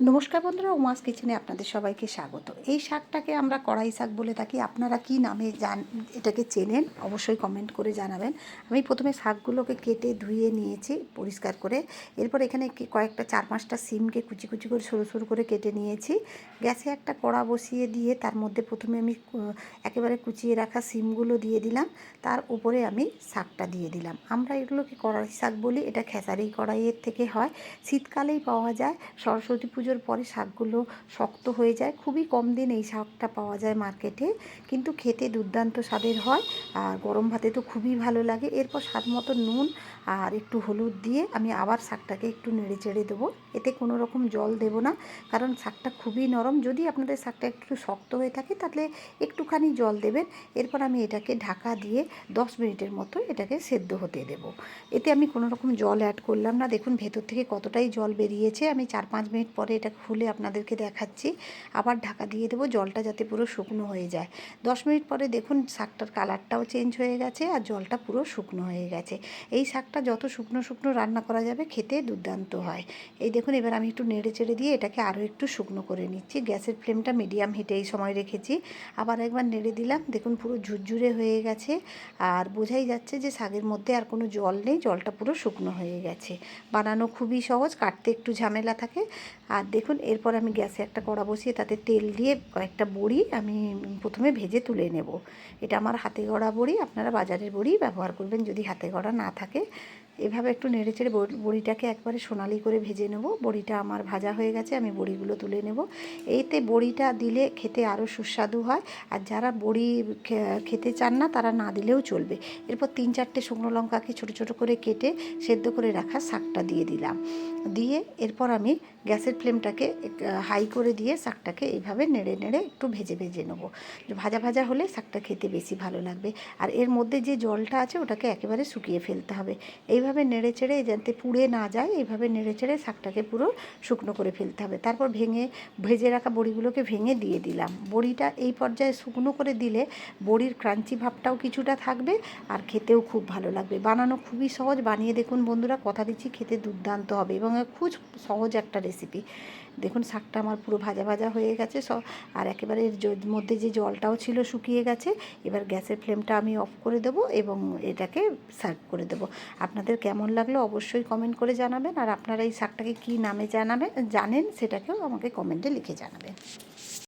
নমস্কার বন্ধুরা, উমাস কিচেনে আপনাদের সবাইকে স্বাগত। এই শাকটাকে আমরা কড়াই শাক বলে থাকি। আপনারা কি নামে জান, এটাকে চেনেন অবশ্যই কমেন্ট করে জানাবেন। আমি প্রথমে শাকগুলোকে কেটে ধুয়ে নিয়েছি পরিষ্কার করে। এরপর এখানে কয়েকটা চার পাঁচটা সিমকে কুচি কুচি করে সরু সরু করে কেটে নিয়েছি। গ্যাসে একটা কড়া বসিয়ে দিয়ে তার মধ্যে প্রথমে আমি একেবারে কুচিয়ে রাখা সিমগুলো দিয়ে দিলাম। তার উপরে আমি শাকটা দিয়ে দিলাম। আমরা এগুলোকে কড়াই শাক বলি, এটা খেসারি কড়াইয়ের থেকে হয়। শীতকালেই পাওয়া যায়। সরস্বতী পুজোর পরে শাকগুলো শক্ত হয়ে যায়। খুবই কম দিন এই শাকটা পাওয়া যায় মার্কেটে কিন্তু খেতে দুর্দান্ত স্বাদের হয় আর গরম ভাতে তো খুবই ভালো লাগে। এরপর স্বাদ মতো নুন আর একটু হলুদ দিয়ে আমি আবার শাকটাকে একটু নেড়ে চেড়ে দেবো। এতে কোনো রকম জল দেবো না, কারণ শাকটা খুবই নরম। যদি আপনাদের শাকটা একটু শক্ত হয়ে থাকে তাহলে একটুখানি জল দেবেন। এরপর আমি এটাকে ঢাকা দিয়ে দশ মিনিটের মতো এটাকে সেদ্ধ হতে দেব। এতে আমি কোনো রকম জল অ্যাড করলাম না। দেখুন ভেতর থেকে কতটাই জল বেরিয়েছে। আমি চার পাঁচ মিনিট পরে এটা খুলে আপনাদেরকে দেখাচ্ছি। আবার ঢাকা দিয়ে দেবো, জলটা যাতে পুরো শুকনো হয়ে যায়। দশ মিনিট পরে দেখুন, শাকটার কালারটাও চেঞ্জ হয়ে গেছে আর জলটা পুরো শুকনো হয়ে গেছে। এই শাকটা যত শুকনো শুকনো রান্না করা যাবে, খেতে দুর্দান্ত হয়। এই দেখুন, এবার আমি একটু নেড়ে চেড়ে দিয়ে এটাকে আরও একটু শুকনো করে নিচ্ছি। গ্যাসের ফ্লেমটা মিডিয়াম হিটে এই সময় রেখেছি। আবার একবার নেড়ে দিলাম, দেখুন পুরো ঝুরঝুরে হয়ে গেছে। আর বোঝাই যাচ্ছে যে শাকের মধ্যে আর কোনো জল নেই, জলটা পুরো শুকনো হয়ে গেছে। বানানো খুবই সহজ, কাটতে একটু ঝামেলা থাকে। আর দেখুন, এরপর আমি গ্যাসে একটা কড়া বসিয়ে তাতে তেল দিয়ে কয়েকটা বড়ি আমি প্রথমে ভেজে তুলে নেব। এটা আমার হাতে গড়া বড়ি, আপনারা বাজারের বড়ি ব্যবহার করবেন যদি হাতে গড়া না থাকে। এভাবে একটু নেড়ে চেড়ে বড়ি- বড়িটাকে একবারে সোনালি করে ভেজে নেব। বড়িটা আমার ভাজা হয়ে গেছে, আমি বড়িগুলো তুলে নেব। এইতে বড়িটা দিলে খেতে আরও সুস্বাদু হয়। আর যারা বড়ি খেতে চান না, তারা না দিলেও চলবে। এরপর তিন চারটে শুকনো লঙ্কাকে ছোটো ছোটো করে কেটে সেদ্ধ করে রাখা শাকটা দিয়ে দিলাম। দিয়ে এরপর আমি গ্যাসের ফ্লেমটাকে হাই করে দিয়ে শাকটাকে এইভাবে নেড়ে নেড়ে একটু ভেজে ভেজে নেব। ভাজা ভাজা হলে শাকটা খেতে বেশি ভালো লাগবে। আর এর মধ্যে যে জলটা আছে, ওটাকে একেবারে শুকিয়ে ফেলতে হবে। এইভাবে নেড়ে চেড়ে যাতে পুড়ে না যায়, এইভাবে নেড়ে চেড়ে শাকটাকে পুরো শুকনো করে ফেলতে হবে। তারপর ভেঙে, ভেজে রাখা বড়িগুলোকে ভেঙে দিয়ে দিলাম। বড়িটা এই পর্যায়ে শুকনো করে দিলে বড়ির ক্রাঞ্চি ভাবটাও কিছুটা থাকবে আর খেতেও খুব ভালো লাগবে। বানানো খুবই সহজ। বানিয়ে দেখুন বন্ধুরা, কথা দিচ্ছি, খেতে দুর্দান্ত হবে এবং খুব সহজ একটা রেসিপি দেখুন, শাকটা আমার পুরো ভাজা ভাজা হয়ে গেছে, স আর একেবারে মধ্যে যে জলটাও ছিল শুকিয়ে গেছে, এবার গ্যাসের ফ্লেমটা আমি অফ করে দেবো এবং এটাকে সার্ভ করে দেবো। আপনাদের কেমন লাগল অবশ্যই কমেন্ট করে জানাবেন। আর আপনারা এই শাকটাকে কী নামে জানাবেন জানেন সেটাকেও আমাকে কমেন্টে লিখে জানাবেন।